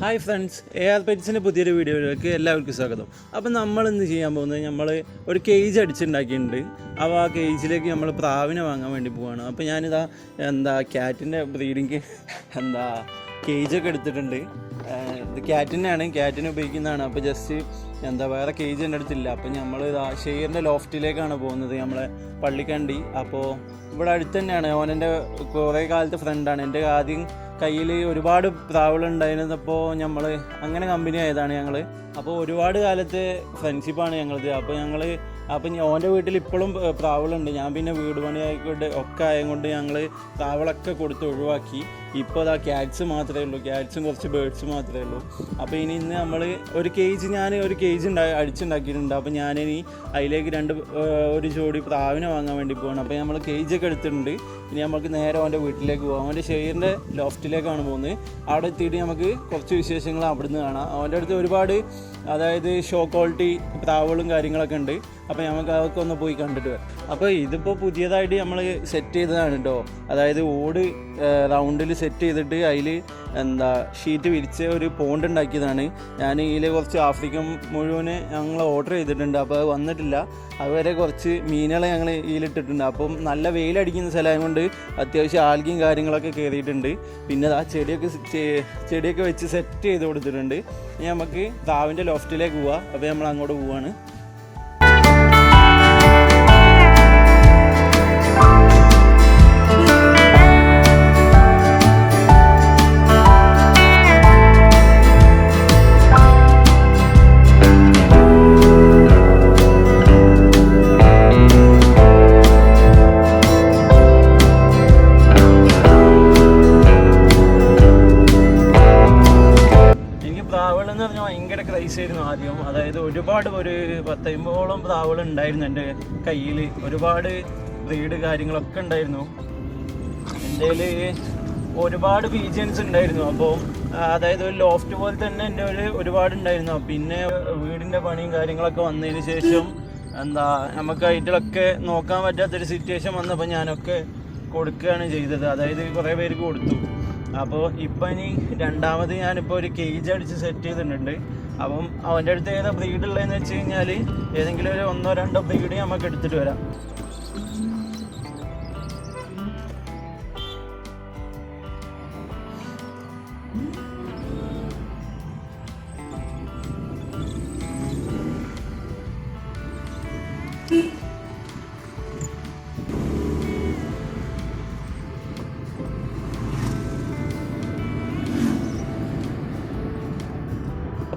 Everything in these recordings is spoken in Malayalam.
ഹായ് ഫ്രണ്ട്സ് എ ആർ പെറ്റ്സിന്റെ പുതിയൊരു വീഡിയോയിലേക്ക് എല്ലാവർക്കും സ്വാഗതം. അപ്പം നമ്മൾ ഇന്ന് ചെയ്യാൻ പോകുന്നത് നമ്മൾ ഒരു കേജ് അടിച്ചുണ്ടാക്കിയിട്ടുണ്ട് അപ്പോൾ ആ കേജിലേക്ക് നമ്മൾ പ്രാവിനെ വാങ്ങാൻ വേണ്ടി പോവാണ്. അപ്പോൾ ഞാനിതാ എന്താ ക്യാറ്റിന്റെ ബ്രീഡിങ് എന്താ കേജൊക്കെ എടുത്തിട്ടുണ്ട്. ഇത് ക്യാറ്റിനാണ് ക്യാറ്റിന് ഉപയോഗിക്കുന്നതാണ്. അപ്പോൾ ജസ്റ്റ് എന്താ വേറെ കേജ് എന്റെ അടുത്തില്ല അപ്പോൾ നമ്മൾ ഇതാ ഷെയറിന്റെ ലോഫ്റ്റിലേക്കാണ് പോകുന്നത് നമ്മളെ പള്ളിക്കണ്ടി. അപ്പോൾ ഇവിടെ അടുത്ത് തന്നെയാണ്. ഓനെന്റെ കുറേ കാലത്തെ ഫ്രണ്ടാണ് എന്റെ ആദ്യം കയ്യിൽ ഒരുപാട് പ്രാവുകളുണ്ടായിരുന്നപ്പോൾ നമ്മൾ അങ്ങനെ കമ്പനി ആയതാണ് ഞങ്ങൾ അപ്പോൾ ഒരുപാട് കാലത്തെ ഫ്രണ്ട്ഷിപ്പാണ് ഞങ്ങളത്. അപ്പോൾ ഞങ്ങൾ അപ്പം ഓന്റെ വീട്ടിൽ ഇപ്പോഴും പ്രാവുകളുണ്ട്. ഞാൻ പിന്നെ വീട് പണി ആയിക്കോട്ടെ ഒക്കെ ആയതുകൊണ്ട് ഞങ്ങൾ ട്രാവലൊക്കെ കൊടുത്ത് ഒഴിവാക്കി. ഇപ്പോൾ അതാ ക്യാറ്റ്സ് മാത്രമേ ഉള്ളൂ. ക്യാറ്റ്സും കുറച്ച് ബേഡ്സ് മാത്രമേ ഉള്ളൂ. അപ്പോൾ ഇനി ഇന്ന് നമ്മൾ ഒരു കേജ് ഞാൻ ഒരു കേജ് ഉണ്ടാ അടിച്ചുണ്ടാക്കിയിട്ടുണ്ട്. അപ്പോൾ ഞാനിനി അതിലേക്ക് രണ്ട് ഒരു ജോഡി പ്രാവിനെ വാങ്ങാൻ വേണ്ടി പോകണം അപ്പോൾ നമ്മൾ കേജൊക്കെ എടുത്തിട്ടുണ്ട്. ഇനി നമുക്ക് നേരെ അവന്റെ വീട്ടിലേക്ക് പോകാം അവന്റെ ഷെയറിന്റെ ലോഫ്റ്റിലേക്കാണ് പോകുന്നത്. അവിടെ എത്തിയിട്ട് നമുക്ക് കുറച്ച് വിശേഷങ്ങൾ അവിടുന്ന് കാണാം. അവന്റെ അടുത്ത് ഒരുപാട് അതായത് ഷോ ക്വാളിറ്റി പ്രാവുകളും കാര്യങ്ങളൊക്കെ ഉണ്ട്. അപ്പോൾ നമുക്ക് അതൊക്കെ ഒന്ന് പോയി കണ്ടിട്ട് വരാം. അപ്പോൾ ഇതിപ്പോൾ പുതിയതായിട്ട് നമ്മൾ സെറ്റ് ചെയ്തതാണ് കേട്ടോ അതായത് ഓട് റൗണ്ടിൽ സെറ്റ് ചെയ്തിട്ട് അതിൽ എന്താ ഷീറ്റ് വിരിച്ച് ഒരു പോണ്ട് ഉണ്ടാക്കിയതാണ്. ഞാൻ ഇതിൽ കുറച്ച് ആഫ്രിക്കൻ മുഴുവൻ ഞങ്ങൾ ഓർഡർ ചെയ്തിട്ടുണ്ട്. അപ്പോൾ അത് വന്നിട്ടില്ല. അതുവരെ കുറച്ച് മീനുകളെ ഞങ്ങൾ ഇതിലിട്ടിട്ടുണ്ട്. അപ്പം നല്ല വെയിലടിക്കുന്ന സ്ഥലമായത് കൊണ്ട് അത്യാവശ്യം ആൽഗിയും കാര്യങ്ങളൊക്കെ കയറിയിട്ടുണ്ട് പിന്നെ ആ ചെടിയൊക്കെ ചെടിയൊക്കെ വെച്ച് സെറ്റ് ചെയ്ത് കൊടുത്തിട്ടുണ്ട്. ഇനി നമുക്ക് താവിന്റെ ലോഫ്റ്റിലേക്ക് പോവാം. അപ്പോൾ നമ്മൾ അങ്ങോട്ട് പോവാണ്. പ്രാവുകൾ ഉണ്ടായിരുന്നു എന്റെ കയ്യിൽ. ഒരുപാട് ബ്രീഡ് കാര്യങ്ങളൊക്കെ ഉണ്ടായിരുന്നു. എന്റെ ഒരുപാട് ബീജൻസ് ഉണ്ടായിരുന്നു. അപ്പോൾ അതായത് ഒരു ലോഫ്റ്റ് പോലെ തന്നെ എന്റെ ഒരു ഒരുപാട് ഉണ്ടായിരുന്നു. പിന്നെ വീടിന്റെ പണിയും കാര്യങ്ങളൊക്കെ വന്നതിന് ശേഷം എന്താ നമുക്ക് അതിലൊക്കെ നോക്കാൻ പറ്റാത്തൊരു സിറ്റുവേഷൻ വന്നപ്പോൾ ഞാനൊക്കെ കൊടുക്കുകയാണ് ചെയ്തത്. അതായത് കുറേ പേർക്ക് കൊടുത്തു. അപ്പോൾ ഇപ്പം ഇനി രണ്ടാമത് ഞാനിപ്പോൾ ഒരു കേജ് അടിച്ച് സെറ്റ് ചെയ്തിട്ടുണ്ട്. അപ്പം അവന്റെ അടുത്ത് ഏതാ ബ്രീഡ് ഉള്ളതെന്ന് വെച്ച് കഴിഞ്ഞാൽ ഏതെങ്കിലും ഒരു ഒന്നോ രണ്ടോ ബ്രീഡ് നമുക്ക് എടുത്തിട്ട് വരാം.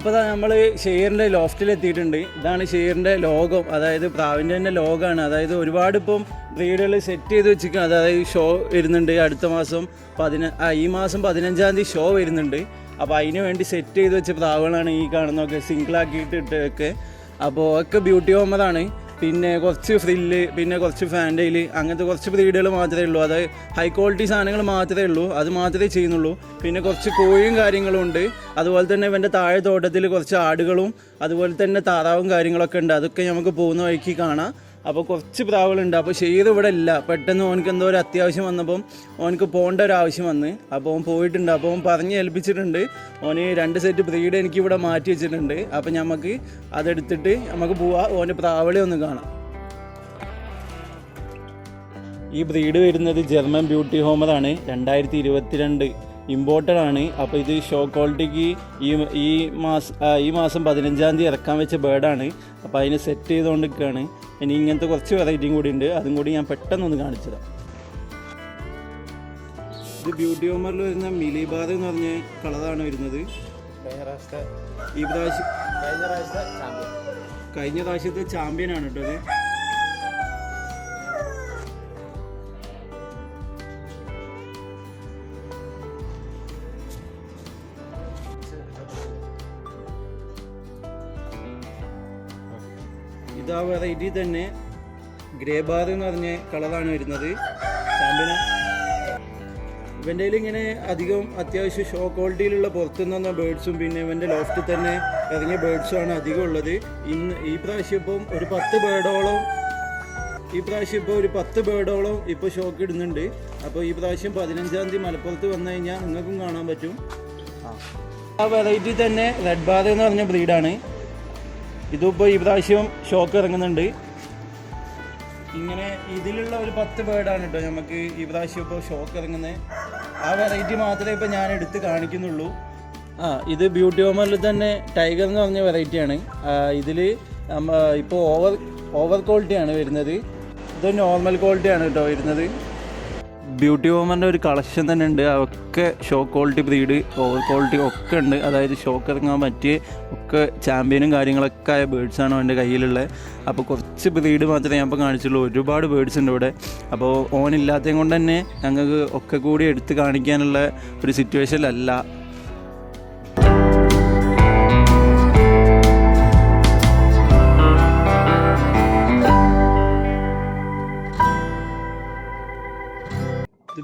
അപ്പോൾ നമ്മൾ ഷെയറിന്റെ ലോഫ്റ്റിൽ എത്തിയിട്ടുണ്ട് ഇതാണ് ഷെയറിന്റെ ലോഗം അതായത് പ്രാവിന്റെ ലോഗാണ് അതായത് ഒരുപാട് ഇപ്പം ബ്രീഡുകൾ സെറ്റ് ചെയ്ത് വെച്ചിരിക്കും അതായത് ഷോ വരുന്നുണ്ട്. അടുത്ത മാസം പതിന ഈ മാസം പതിനഞ്ചാം തീയതി ഷോ വരുന്നുണ്ട്. അപ്പോൾ അതിന് വേണ്ടി സെറ്റ് ചെയ്ത് വെച്ച പ്രാവുകളാണ് ഈ കാണുന്നതൊക്കെ സിംഗിളാക്കിയിട്ട് ഇട്ടൊക്കെ അപ്പോൾ ഒക്കെ ബ്യൂട്ടി ഹോമറാണ്. പിന്നെ കുറച്ച് ഫ്രില്ല് പിന്നെ കുറച്ച് ഫാൻഡയിൽ അങ്ങനത്തെ കുറച്ച് ബ്രീഡുകൾ മാത്രമേ ഉള്ളൂ. അത് ഹൈ ക്വാളിറ്റി സാധനങ്ങൾ മാത്രമേ ഉള്ളൂ. അത് മാത്രമേ ചെയ്യുന്നുള്ളൂ. പിന്നെ കുറച്ച് കോഴിയും കാര്യങ്ങളും ഉണ്ട്. അതുപോലെ തന്നെ ഇവന്റെ താഴെ തോട്ടത്തിൽ കുറച്ച് ആടുകളും അതുപോലെ തന്നെ താറാവും കാര്യങ്ങളൊക്കെ ഉണ്ട്. അതൊക്കെ നമുക്ക് പോകുന്ന വഴിക്ക് കാണാം. അപ്പോൾ കുറച്ച് പ്രാവുകളുണ്ട്. അപ്പോൾ ഷെയ്ർ ഇവിടെ ഇല്ല. പെട്ടെന്ന് ഓനക്ക് എന്തോ ഒരു അത്യാവശ്യം വന്നപ്പം ഓനക്ക് പോകേണ്ട ഒരു ആവശ്യം വന്ന്. അപ്പോൾ ഓൻ പോയിട്ടുണ്ട്. അപ്പോൾ ഓൻ പറഞ്ഞ് ഏൽപ്പിച്ചിട്ടുണ്ട്. ഓന് രണ്ട് സെറ്റ് ബ്രീഡ് എനിക്ക് ഇവിടെ മാറ്റി വെച്ചിട്ടുണ്ട്. അപ്പോൾ നമുക്ക് അതെടുത്തിട്ട് നമുക്ക് പോവാം. ഓന്റെ പ്രാവളി ഒന്ന് കാണാം. ഈ ബ്രീഡ് വരുന്നത് ജർമ്മൻ ബ്യൂട്ടി ഹോമറാണ് രണ്ടായിരത്തി ഇരുപത്തിരണ്ട് ഇമ്പോർട്ടഡ് ആണ്. അപ്പോൾ ഇത് ഷോ ക്വാളിറ്റിക്ക് ഈ ഈ മാസം ഈ മാസം പതിനഞ്ചാം തീയതി ഇറക്കാൻ വെച്ച ബേർഡാണ് അപ്പോൾ അതിന് സെറ്റ് ചെയ്തുകൊണ്ടിരിക്കുകയാണ് ഇനി ഇങ്ങനത്തെ കുറച്ച് വെറൈറ്റിയും കൂടി ഉണ്ട്. അതും കൂടി ഞാൻ പെട്ടെന്നൊന്ന് കാണിച്ചതാണ് ഇത് ബ്യൂട്ടി ഹോമറിൽ വരുന്ന മിലിബാദ് എന്ന് പറഞ്ഞ കളറാണ് വരുന്നത്. ഈ പ്രാവശ്യം കഴിഞ്ഞ പ്രാവശ്യത്തെ ചാമ്പ്യൻ ആണ് കേട്ടോ ഇത്. ഇതാ ഇതിൽ തന്നെ ഗ്രേ ബാർ എന്ന് പറഞ്ഞ കളറാണ് വരുന്നത്. ചാമ്പ്യന ഇവന്റെ ഇങ്ങനെ അധികം അത്യാവശ്യം ഷോ ക്വാളിറ്റിയിലുള്ള പുറത്തുനിന്ന് വന്ന ബേഡ്സും പിന്നെ ഇവന്റെ ലോഫ്റ്റിൽ തന്നെ ഇറങ്ങിയ ബേഡ്സും ആണ് അധികം ഉള്ളത്. ഇന്ന് ഈ പ്രാവശ്യം ഇപ്പം ഒരു പത്ത് ബേഡോളം ഈ പ്രാവശ്യം ഇപ്പോൾ ഒരു പത്ത് ബേഡോളം ഇപ്പോൾ ഷോക്ക് ഇടുന്നുണ്ട്. അപ്പോൾ ഈ പ്രാവശ്യം പതിനഞ്ചാം തീയതി മലപ്പുറത്ത് വന്നു കഴിഞ്ഞാൽ നിങ്ങൾക്കും കാണാൻ പറ്റും. ആ. വെറൈറ്റി തന്നെ റെഡ് ബാർ എന്ന് പറഞ്ഞ ബ്രീഡാണ് ഇതിപ്പോൾ ഈ പ്രാവശ്യം ഷോക്ക് ഇറങ്ങുന്നുണ്ട്. ഇങ്ങനെ ഇതിലുള്ള ഒരു പത്ത് ബേർഡാണ് കേട്ടോ നമുക്ക് ഈ പ്രാവശ്യം ഇപ്പോൾ ഷോക്ക് ഇറങ്ങുന്നത്. ആ വെറൈറ്റി മാത്രമേ ഇപ്പോൾ ഞാൻ എടുത്ത് കാണിക്കുന്നുള്ളൂ. ആ ഇത് ബ്യൂട്ടി ഹോമറിൽ തന്നെ ടൈഗർ എന്ന് പറഞ്ഞ വെറൈറ്റിയാണ് ഇതിൽ ഇപ്പോൾ ഓവർ ഓവർ ക്വാളിറ്റിയാണ് വരുന്നത്. ഇത് നോർമൽ ക്വാളിറ്റിയാണ് കേട്ടോ വരുന്നത്. ബ്യൂട്ടി ഹോമറിന്റെ ഒരു കളക്ഷൻ തന്നെ ഉണ്ട്. അതൊക്കെ show quality breed over quality ഒക്കെ ഉണ്ട്. അതായത് ഷോക്ക് ഇറങ്ങാൻ പറ്റിയ ഒക്കെ ചാമ്പ്യനും കാര്യങ്ങളൊക്കെ ആയ ബേഡ്സാണ് അവന്റെ കയ്യിലുള്ളത് അപ്പോൾ കുറച്ച് ബ്രീഡ് മാത്രമേ ഞാൻ ഇപ്പോൾ കാണിച്ചുള്ളൂ. ഒരുപാട് ബേഡ്സ് ഉണ്ട് ഇവിടെ. അപ്പോൾ ഓനില്ലാത്തത് കൊണ്ട് തന്നെ ഞങ്ങൾക്ക് ഒക്കെ കൂടി എടുത്ത് കാണിക്കാനുള്ള ഒരു സിറ്റുവേഷനിലല്ല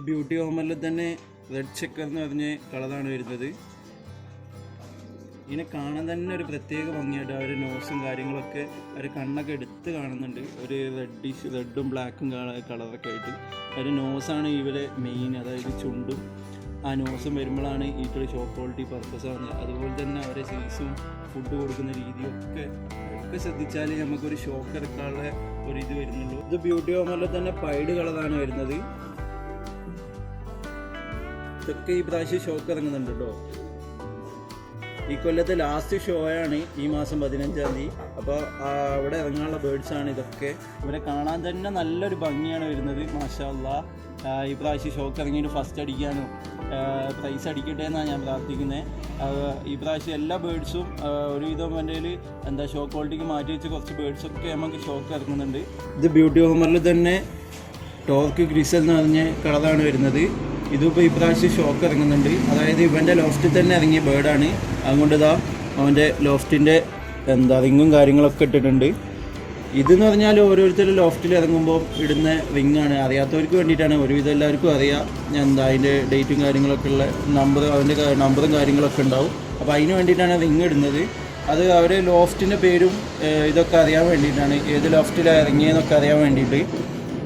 ബ്യൂട്ടി ഹോമറിൽ തന്നെ റെഡ് ചെക്കർ എന്ന് പറഞ്ഞ് കളറാണ് വരുന്നത്. ഇതിനെ കാണാൻ തന്നെ ഒരു പ്രത്യേക ഭംഗിയായിട്ട് ആ ഒരു നോസും കാര്യങ്ങളൊക്കെ ഒരു കണ്ണൊക്കെ എടുത്ത് കാണുന്നുണ്ട്. ഒരു റെഡിഷ് റെഡും ബ്ലാക്കും കളറൊക്കെ ആയിട്ട്. ഒരു നോസാണ് ഇവരെ മെയിൻ അതായത് ചുണ്ടും. ആ നോസും വരുമ്പോഴാണ് ഈട്ടൊരു ഷോപ്പ് ക്വാളിറ്റി പർപ്പസ് ആവുന്നത് അതുപോലെ തന്നെ അവരെ സൈസും ഫുഡ് കൊടുക്കുന്ന രീതിയും ഒക്കെ ഒക്കെ ശ്രദ്ധിച്ചാൽ നമുക്കൊരു ഷോക്ക് എടുക്കാനുള്ള ഒരു ഇത് വരുന്നുള്ളൂ. ഇത് ബ്യൂട്ടി ഹോമറിൽ തന്നെ പൈഡ് കളറാണ് വരുന്നത്. ഇതൊക്കെ ഈ പ്രാവശ്യം ഷോക്ക് ഇറങ്ങുന്നുണ്ട് കേട്ടോ ഈ കൊല്ലത്തെ ലാസ്റ്റ് ഷോ ആണ് ഈ മാസം പതിനഞ്ചാം തീയതി. അപ്പോൾ അവിടെ ഇറങ്ങാനുള്ള ബേഡ്സ് ആണ് ഇതൊക്കെ. ഇവരെ കാണാൻ തന്നെ നല്ലൊരു ഭംഗിയാണ് വരുന്നത് മാഷാല്ല ഈ പ്രാവശ്യം ഷോക്ക് ഇറങ്ങിയിട്ട് ഫസ്റ്റ് അടിക്കാനും പ്രൈസ് അടിക്കട്ടെ എന്നാണ് ഞാൻ പ്രാർത്ഥിക്കുന്നത് ഈ പ്രാവശ്യം എല്ലാ ബേഡ്സും ഒരുവിധം എന്റെ എന്താ ഷോ ക്വാളിറ്റിക്ക് മാറ്റി വെച്ച് കുറച്ച് ബേർഡ്സൊക്കെ നമുക്ക് ഷോക്ക് ഇറങ്ങുന്നുണ്ട്. ഇത് ബ്യൂട്ടി ഹോമറിൽ തന്നെ ടോർക്ക് ഗ്രിസൽ എന്ന് പറഞ്ഞ കളറാണ് വരുന്നത്. ഇതിപ്പോൾ ഇപ്രാവശ്യം ഷോക്ക് ഇറങ്ങുന്നുണ്ട്. അതായത് ഇവന്റെ ലോഫ്റ്റിൽ തന്നെ ഇറങ്ങിയ ബേർഡാണ് അതുകൊണ്ട് ഇതാ അവന്റെ ലോഫ്റ്റിന്റെ എന്താ റിങ്ങും കാര്യങ്ങളൊക്കെ ഇട്ടിട്ടുണ്ട്. ഇതെന്ന് പറഞ്ഞാൽ ഓരോരുത്തരും ലോഫ്റ്റിൽ ഇറങ്ങുമ്പോൾ ഇടുന്ന റിങ്ങാണ്. അറിയാത്തവർക്ക് വേണ്ടിയിട്ടാണ്. ഒരുവിധം എല്ലാവർക്കും അറിയാം. എന്താ അതിന്റെ ഡേറ്റും കാര്യങ്ങളൊക്കെ ഉള്ള നമ്പർ അതിന്റെ നമ്പറും കാര്യങ്ങളൊക്കെ ഉണ്ടാവും. അപ്പോൾ അതിന് വേണ്ടിയിട്ടാണ് റിങ് ഇടുന്നത്. അത് അവർ ലോഫ്റ്റിന്റെ പേരും ഇതൊക്കെ അറിയാൻ വേണ്ടിയിട്ടാണ്. ഏത് ലോഫ്റ്റിലാണ് ഇറങ്ങിയെന്നൊക്കെ അറിയാൻ വേണ്ടിയിട്ട്.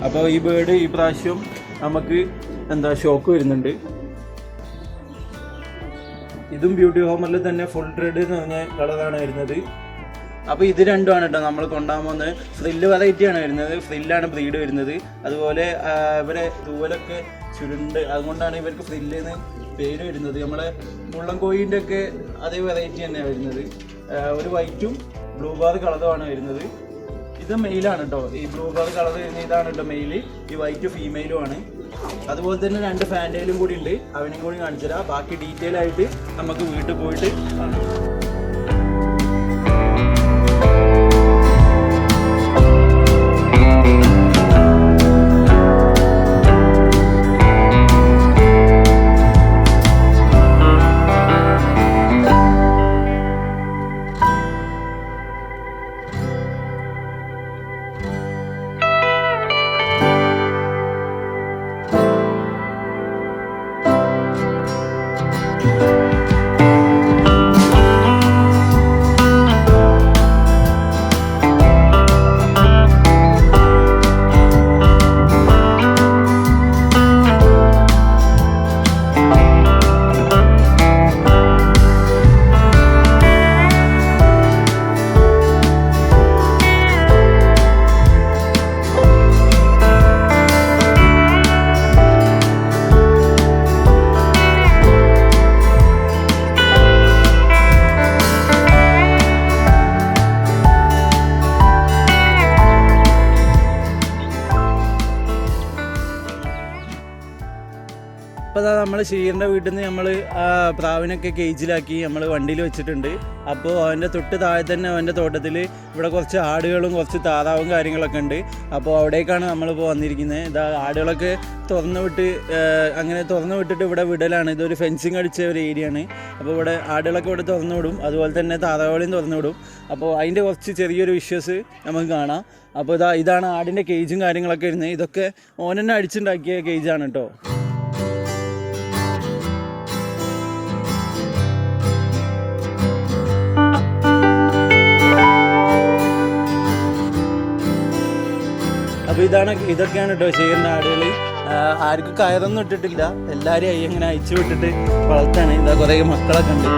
അപ്പോൾ ഈ ബേർഡ് ഈ പ്രാവശ്യം നമുക്ക് എന്താ ഷോക്ക് വരുന്നുണ്ട്. ഇതും ബ്യൂട്ടി ഹോമറിൽ തന്നെ ഫുൾ റെഡ് എന്ന് പറഞ്ഞ കളറാണ് വരുന്നത്. അപ്പോൾ ഇത് രണ്ടുമാണ് കേട്ടോ നമ്മൾ കൊണ്ടുപോകാൻ പോകുന്നത്. ഫ്രില്ല് വെറൈറ്റി ആണ് വരുന്നത്. ഫ്രില്ലാണ് ബ്രീഡ് വരുന്നത്. അതുപോലെ ഇവരെ തൂവലൊക്കെ ചുരുണ്ട്. അതുകൊണ്ടാണ് ഇവർക്ക് ഫ്രില്ല് എന്ന് പേര് വരുന്നത്. നമ്മളെ മുള്ളം കോഴിന്റെ ഒക്കെ അതേ വെറൈറ്റി തന്നെയാണ് വരുന്നത്. ഒരു വൈറ്റും ബ്ലൂ ബാർ കളറുമാണ് വരുന്നത്. ഇത് മെയിലാണ് കേട്ടോ ഈ ബ്ലൂ ബാർ കളർ വരുന്ന ഇതാണ് കേട്ടോ മെയിൽ ഈ വൈറ്റ് ഫീമെയിലും ആണ്. അതുപോലെ തന്നെ രണ്ട് ഫാന്റയിലും കൂടി ഉണ്ട്. അവനും കൂടി കാണിച്ചു തരാം ബാക്കി ഡീറ്റെയിൽ ആയിട്ട് നമുക്ക് വീട്ടിൽ പോയിട്ട് കാണാം ഷീറിന്റെ വീട്ടിൽ നിന്ന് നമ്മൾ പ്രാവിനൊക്കെ കേജിലാക്കി നമ്മൾ വണ്ടിയിൽ വെച്ചിട്ടുണ്ട്. അപ്പോൾ അവന്റെ തൊട്ട് താഴെ തന്നെ അവന്റെ തോട്ടത്തിൽ ഇവിടെ കുറച്ച് ആടുകളും കുറച്ച് താറാവും കാര്യങ്ങളൊക്കെ ഉണ്ട്. അപ്പോൾ അവിടേക്കാണ് നമ്മളിപ്പോൾ വന്നിരിക്കുന്നത് ഇതാ ആടുകളൊക്കെ തുറന്നു വിട്ട് അങ്ങനെ തുറന്നു വിട്ടിട്ട് ഇവിടെ വിടലാണ്. ഇതൊരു ഫെൻസിങ് അടിച്ച ഒരു ഏരിയ ആണ്. അപ്പോൾ ഇവിടെ ആടുകളൊക്കെ ഇവിടെ തുറന്നു വിടും. അതുപോലെ തന്നെ താറാവുകളെയും തുറന്നു വിടും. അപ്പോൾ അതിന്റെ കുറച്ച് ചെറിയൊരു വിഷ്വസ് നമുക്ക് കാണാം. അപ്പോൾ ഇതാ ഇതാണ് ആടിന്റെ കേജും കാര്യങ്ങളൊക്കെ ഇരുന്നത് ഇതൊക്കെ ഓനെന്നെ അടിച്ചുണ്ടാക്കിയ കേജാണ് കേട്ടോ അപ്പോൾ ഇതാണ് ഇതൊക്കെയാണ് കേട്ടോ ചെയ്യുന്ന ആടുകൾ ആർക്കും കയറൊന്നും ഇട്ടിട്ടില്ല. എല്ലാവരെയും അയ്യങ്ങനെ അയച്ചു വിട്ടിട്ട് വളർത്താണ് ഇതാ കുറേ മക്കളൊക്കെ ഉണ്ട്.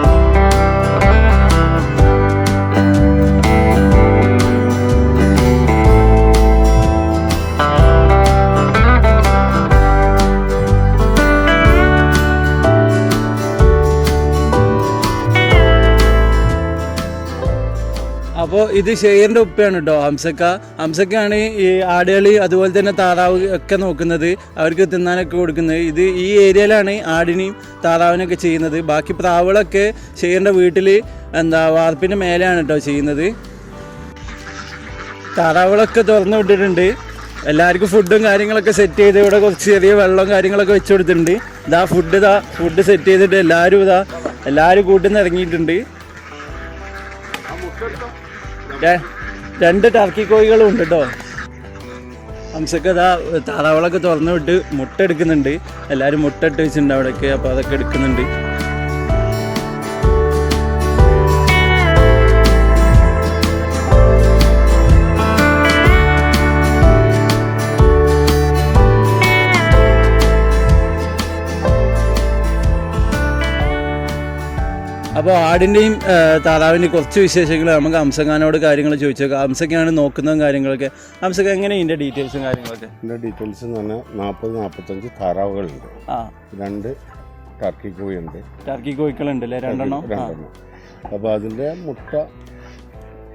അപ്പോൾ ഇത് ഷെയറിന്റെ ഉപ്പയാണ് കേട്ടോ ഹംസക്ക. ഹംസക്കാണ് ഈ ആടുകളി അതുപോലെ തന്നെ താറാവ് ഒക്കെ നോക്കുന്നത്. അവർക്ക് തിന്നാനൊക്കെ കൊടുക്കുന്നത്. ഇത് ഈ ഏരിയയിലാണ് ആടിനെയും താറാവിനൊക്കെ ചെയ്യുന്നത്. ബാക്കി പ്രാവുകളൊക്കെ ഷെയറിന്റെ വീട്ടിൽ എന്താ വാർപ്പിന്റെ മേലെയാണ് കേട്ടോ ചെയ്യുന്നത്. താറാവുകളൊക്കെ തുറന്നു വിട്ടിട്ടുണ്ട്. എല്ലാവർക്കും ഫുഡും കാര്യങ്ങളൊക്കെ സെറ്റ് ചെയ്ത് ഇവിടെ കുറച്ച് ചെറിയ വെള്ളവും കാര്യങ്ങളൊക്കെ വെച്ച് കൊടുത്തിട്ടുണ്ട്. ഇതാ ഫുഡ് ഇതാ ഫുഡ് സെറ്റ് ചെയ്തിട്ട് എല്ലാവരും ഇതാ എല്ലാവരും കൂട്ടിൽ നിന്ന് ഇറങ്ങിയിട്ടുണ്ട്. രണ്ട് ടർക്കി കോഴികളും ഉണ്ട് കേട്ടോ ഹംസക്ക് അതാ താറാവുകളൊക്കെ തുറന്നു വിട്ട് മുട്ട എടുക്കുന്നുണ്ട്. എല്ലാവരും മുട്ട ഇട്ട് വെച്ചിട്ടുണ്ട് അവിടെയൊക്കെ അപ്പോൾ അതൊക്കെ എടുക്കുന്നുണ്ട്. അപ്പോൾ ആടിന്റെയും താറാവിന്റെയും കുറച്ച് വിശേഷങ്ങൾ നമുക്ക് അംസഖാനോട് കാര്യങ്ങൾ ചോദിച്ചേക്കാം. അംസഖാണ് നോക്കുന്നതും കാര്യങ്ങളൊക്കെ. അംസഖ എങ്ങനെ ഇതിന്റെ ഡീറ്റെയിൽസും കാര്യങ്ങളൊക്കെ? ഇതിന്റെ ഡീറ്റെയിൽസ് എന്ന് പറഞ്ഞാൽ നാൽപ്പത് നാൽപ്പത്തഞ്ച് താറാവുകളുണ്ട്. ആ. രണ്ട് ടർക്കി കോഴിയുണ്ട്. ടർക്കി കോഴിക്കളുണ്ട് അല്ലേ രണ്ടെണ്ണം? രണ്ടെണ്ണം. അപ്പോൾ അതിന്റെ മുട്ട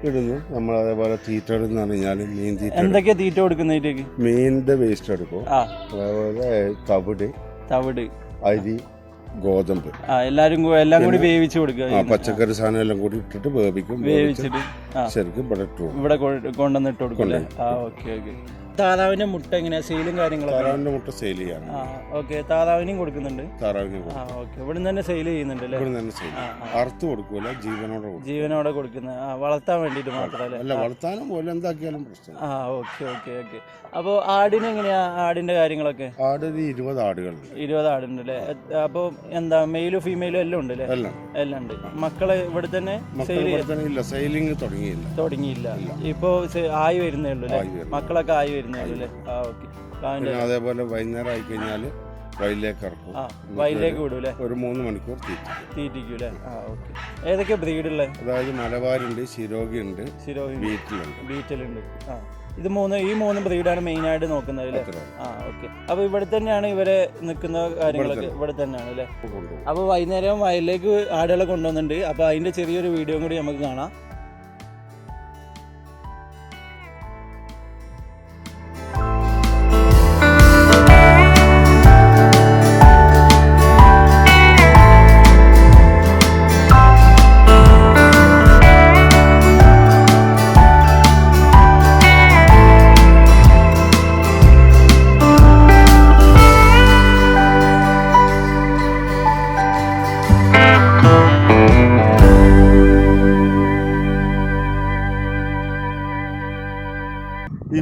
ഇടുന്നു. നമ്മൾ അതേപോലെ തീറ്റ ഇടുന്ന പറഞ്ഞാൽ മീൻ തീറ്റ എന്തൊക്കെയാണ് തീറ്റ കൊടുക്കുന്നതിലേക്ക് മീനിന്റെ വേസ്റ്റ് എടുക്കും. അതേപോലെ തവിട് തവിട്. അരി ഗോതമ്പ്. ആ എല്ലാരും എല്ലാം കൂടി വേവിച്ച് കൊടുക്കുക. ആ പച്ചക്കറി സാധനം എല്ലാം കൂടി ഇട്ടിട്ട് വേവിക്കും വേവിച്ചിട്ട് ശരിക്കും ഇവിടെ. ഇവിടെ കൊണ്ടുവന്നിട്ട് കൊടുക്കും ആ ഓക്കെ ഓക്കെ. താറാവിന്റെ മുട്ട എങ്ങനെയാ? സെയിലും കാര്യങ്ങളൊക്കെ? താറാവിന്റെ മുട്ട സെയിൽ ചെയ്യാണ് ആ ഓക്കെ. താതാവിനെയും കൊടുക്കുന്നുണ്ട്. താറാവിന് ആ കൊടുക്കും. ഓക്കെ. ഇവിടെ തന്നെ സെയിൽ ചെയ്യുന്നുണ്ട് അല്ലേ? ഇവിടെ തന്നെ സെയിൽ അറുത്ത് കൊടുക്കൂല ജീവനോടെ കൊടുക്കും. ജീവനോടെ കൊടുക്കുന്ന ആ വളർത്താൻ വേണ്ടിയിട്ട് മാത്രമല്ലേ അല്ല? വളർത്താനും പോലെ എന്താക്കിയാലും പ്രശ്നം ആ ഓക്കെ ഓക്കെ ഓക്കെ. അപ്പോൾ ആടിന് എങ്ങനെയാ? ആടിന്റെ കാര്യങ്ങളൊക്കെ? ആട് ഒരു ഇരുപത് ആടുകളുണ്ട്. ഇരുപത് ആടുണ്ട് അല്ലേ? അപ്പോൾ എന്താ മെയിലും ഫീമെയിലും എല്ലാം ഉണ്ട് അല്ലേ? എല്ലാം എല്ലാം ഉണ്ട്. മക്കളെ ഇവിടെ തന്നെ മക്കൾ സെയിൽ ഇവിടെ തന്നെ ഇല്ല. സെയിലിംഗ് തുടങ്ങിയില്ല. തുടങ്ങിയില്ല. ഇപ്പോ ആയി വരുന്നേ ഉള്ളൂ അല്ലേ? ആയി വരുന്നു. മക്കളൊക്കെ ആയി വരുന്നേ ആ ഓക്കെ. പിന്നെ അതേപോലെ വൈകുന്നേരം ആയി കഴിഞ്ഞാൽ വയലിലേക്ക് ഇറക്കും. വയലിലേക്ക് വിടും അല്ലേ? ഒരു മൂന്ന് മണിക്കൂർ തീറ്റ തീറ്റിക്കും അല്ലേ? ആ ഓക്കെ. ഏതൊക്കെ ബ്രീഡുള്ള? അതായത് മലബാരുണ്ട് ശിരോഗി ഉണ്ട് ശിരോഗി ബീറ്റിലുണ്ട്. ബീറ്റലുണ്ട്. ആ. ഇത് മൂന്ന് ഈ മൂന്ന് ബ്രീഡാണ് മെയിൻ ആയിട്ട് നോക്കുന്നത് അല്ലേ? ആ ഓക്കെ. അപ്പോൾ ഇവിടെ തന്നെയാണ് ഇവരെ നിൽക്കുന്ന കാര്യങ്ങളൊക്കെ ഇവിടെ തന്നെയാണ് അല്ലേ? അപ്പൊ അപ്പോൾ വൈകുന്നേരം വയലിലേക്ക് ആടുകളെ കൊണ്ടുവന്നിട്ടുണ്ട്. അപ്പോൾ അതിന്റെ ചെറിയൊരു വീഡിയോ കൂടി നമുക്ക് കാണാം.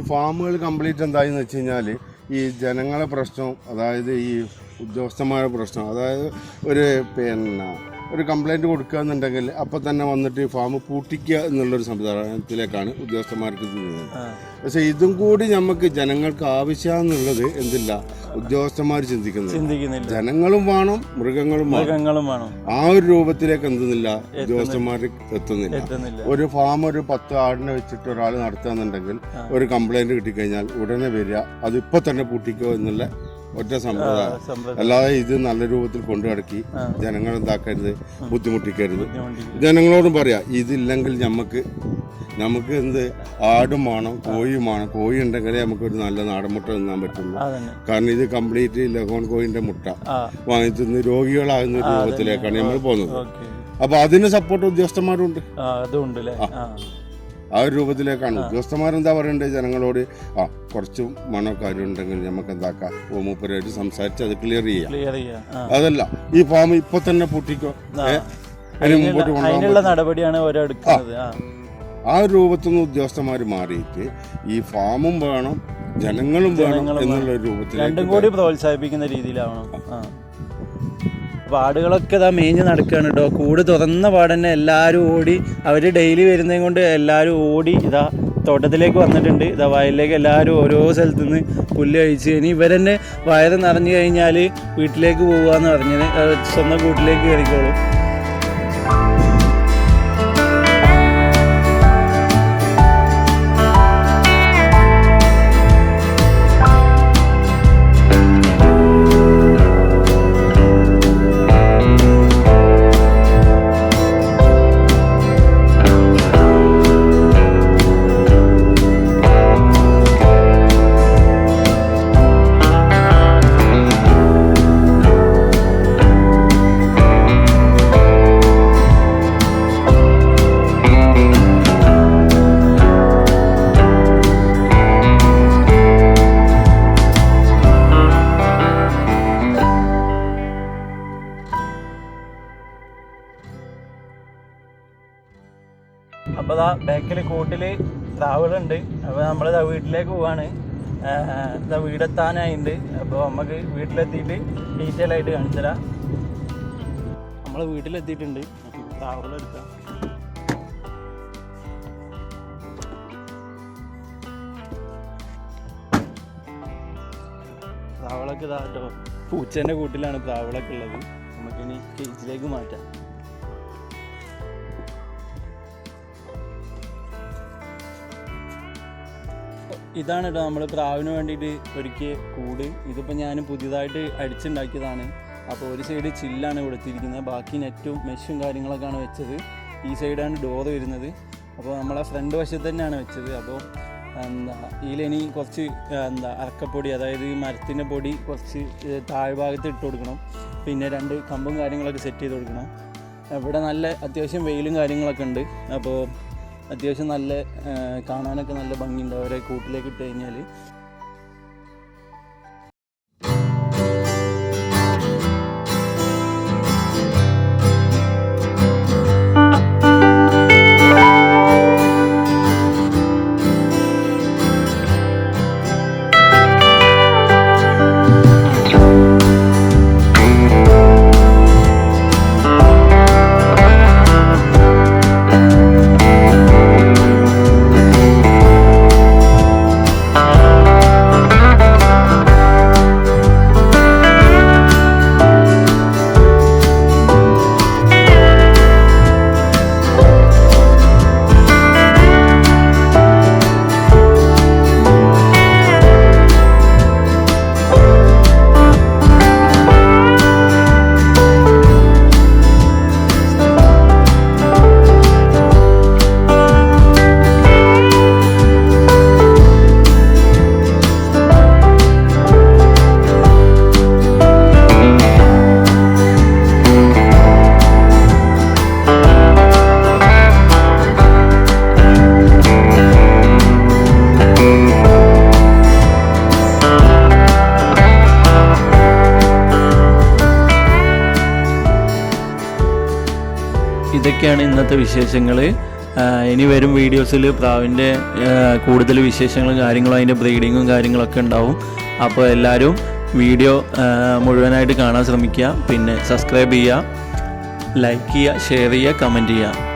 ഫാമുകൾ കംപ്ലീറ്റ് എന്തായെന്ന് വെച്ച് കഴിഞ്ഞാൽ ഈ ജനങ്ങളെ പ്രശ്നം അതായത് ഈ ഉദ്യോഗസ്ഥന്മാരുടെ പ്രശ്നം അതായത് ഒരു പിന്നെ ഒരു കംപ്ലൈന്റ് കൊടുക്കുക എന്നുണ്ടെങ്കിൽ അപ്പം തന്നെ വന്നിട്ട് ഈ ഫാം പൂട്ടിക്കുക എന്നുള്ളൊരു സംവിധാനത്തിലേക്കാണ് ഉദ്യോഗസ്ഥന്മാർക്ക് ഇത് പക്ഷേ ഇതും കൂടി നമുക്ക് ജനങ്ങൾക്ക് ആവശ്യമെന്നുള്ളത് എന്തില്ല. ഉദ്യോഗസ്ഥന്മാർ ചിന്തിക്കുന്നില്ല. ചിന്തിക്കുന്നില്ല. ജനങ്ങളും വേണം മൃഗങ്ങളും വേണം. മൃഗങ്ങളും വേണം. ആ ഒരു രൂപത്തിലേക്ക് എന്തുന്നില്ല? ഉദ്യോഗസ്ഥന്മാർ എത്തുന്നില്ല. ഒരു ഫാം ഒരു പത്ത് ആടിനെ വെച്ചിട്ട് ഒരാൾ നടത്തുകയെന്നുണ്ടെങ്കിൽ ഒരു കംപ്ലൈന്റ് കിട്ടിക്കഴിഞ്ഞാൽ ഉടനെ വരിക അത് ഇപ്പൊ തന്നെ പൂട്ടിക്കോ എന്നുള്ള ഒറ്റ സമ്പ്രദായം. അല്ലാതെ ഇത് നല്ല രൂപത്തിൽ കൊണ്ടു. ജനങ്ങൾ എന്താക്കരുത് ബുദ്ധിമുട്ടിക്കരുത്. ബുദ്ധിമുട്ടിക്കും. ജനങ്ങളോടും പറയാ ഇതില്ലെങ്കിൽ നമുക്ക് നമുക്ക് എന്ത് ആടും വേണം കോഴിയും വേണം. കോഴി ഉണ്ടെങ്കിലേ നമുക്ക് ഒരു നല്ല നാടൻ മുട്ട തിന്നാൻ പറ്റുള്ളൂ. കാരണം ഇത് കംപ്ലീറ്റ് ലഹോൺ കോഴിന്റെ മുട്ട. വാങ്ങി തിന്ന് രോഗികളാകുന്ന ഒരു രൂപത്തിലേക്കാണ് നമ്മൾ പോകുന്നത്. അപ്പൊ അതിന് സപ്പോർട്ട് ഉദ്യോഗസ്ഥന്മാരുണ്ട്. ആ ഒരു രൂപത്തിലേക്കാണ്. ഉദ്യോഗസ്ഥന്മാരെന്താ പറയണ്ടേ? ജനങ്ങളോട് ആ കുറച്ച് മണോ കാര്യം ഉണ്ടെങ്കിൽ നമുക്ക് എന്താക്കാം? ഓമൂപ്പരായിട്ട് മൂപ്പരായിട്ട് സംസാരിച്ച് അത് ക്ലിയർ ചെയ്യാം. അതല്ല ഈ ഫാം ഇപ്പൊ തന്നെ പൂട്ടിക്കോ? അതിന് മുമ്പോട്ട് കൊണ്ടുപോകാൻ നടപടിയാണ് ഓരോ എടുക്കുന്നത്. ആ രൂപത്തിൽ നിന്ന് ഉദ്യോഗസ്ഥന്മാർ മാറിയിട്ട് ഈ ഫാമും വേണം ജനങ്ങളും വേണം എന്നുള്ള രൂപത്തിൽ രണ്ടും കൂടി പ്രോത്സാഹിപ്പിക്കുന്ന രീതിയിലാവണം. പാടുകളൊക്കെ ഇതാ മേഞ്ഞ് നടക്കുകയാണ് കേട്ടോ കൂട് തുറന്ന പാടന്നെ എല്ലാവരും ഓടി അവർ ഡെയിലി വരുന്നതും കൊണ്ട് എല്ലാവരും ഓടി ഇതാ തോട്ടത്തിലേക്ക് വന്നിട്ടുണ്ട്. ഇതാ വയലിലേക്ക് എല്ലാവരും ഓരോ സ്ഥലത്തു നിന്ന് പുല്ല് കഴിച്ച് ഇനി ഇവരെന്നെ വയറ് നിറഞ്ഞു കഴിഞ്ഞാൽ വീട്ടിലേക്ക് പോകാന്ന് പറഞ്ഞത് ഏഹ് സ്വന്തം വീട്ടിലേക്ക് കയറിക്കോളും. ബാക്കിൽ കൂട്ടിൽ അപ്പോൾ നമ്മൾ ഇതാ വീട്ടിലേക്ക് പോവാണ്. ഇതാ വീടെത്താനായിട്ടുണ്ട് അപ്പോൾ നമുക്ക് വീട്ടിലെത്തിയിട്ട് ഡീറ്റെയിൽ ആയിട്ട് കാണിച്ചു തരാം നമ്മൾ വീട്ടിലെത്തിയിട്ടുണ്ട് താവളെടുക്കാം എടുക്കാം ഇതാട്ടോ പൂച്ചേന്റെ കൂട്ടിലാണ് താവളൊക്കെ ഉള്ളത്. നമുക്കിനി കേജിലേക്ക് മാറ്റാം. ഇതാണ് കേട്ടോ നമ്മൾ പ്രാവിന് വേണ്ടിയിട്ട് ഒരുക്കിയ കൂട്. ഇതിപ്പോൾ ഞാൻ പുതിയതായിട്ട് അടിച്ചുണ്ടാക്കിയതാണ്. അപ്പോൾ ഒരു സൈഡ് ചില്ലാണ് കൊടുത്തിരിക്കുന്നത് ബാക്കി നെറ്റും മെഷും കാര്യങ്ങളൊക്കെയാണ് വെച്ചത്. ഈ സൈഡാണ് ഡോർ വരുന്നത്. അപ്പോൾ നമ്മളെ ഫ്രണ്ട് വശത്ത് തന്നെയാണ് വെച്ചത്. അപ്പോൾ എന്താ ഇതിലിനി കുറച്ച് എന്താ അറക്കപ്പൊടി അതായത് മരത്തിന്റെ പൊടി കുറച്ച് താഴ്ഭാഗത്ത് ഇട്ട് കൊടുക്കണം. പിന്നെ രണ്ട് കമ്പും കാര്യങ്ങളൊക്കെ സെറ്റ് ചെയ്ത് കൊടുക്കണം. ഇവിടെ നല്ല അത്യാവശ്യം വെയിലും കാര്യങ്ങളൊക്കെ ഉണ്ട്. അപ്പോൾ അത്യാവശ്യം നല്ല കാണാനൊക്കെ നല്ല ഭംഗിയുണ്ട്. അവരെ കൂട്ടിലേക്ക് ഇട്ട് കഴിഞ്ഞാൽ ഇതൊക്കെയാണ് ഇന്നത്തെ വിശേഷങ്ങൾ ഇനി വരും വീഡിയോസിൽ പ്രാവിന്റെ കൂടുതൽ വിശേഷങ്ങളും കാര്യങ്ങളും അതിന്റെ ബ്രീഡിങ്ങും കാര്യങ്ങളൊക്കെ ഉണ്ടാവും. അപ്പോൾ എല്ലാവരും വീഡിയോ മുഴുവനായിട്ട് കാണാൻ ശ്രമിക്കുക. പിന്നെ സബ്സ്ക്രൈബ് ചെയ്യുക ലൈക്ക് ചെയ്യുക ഷെയർ ചെയ്യുക കമന്റ് ചെയ്യുക.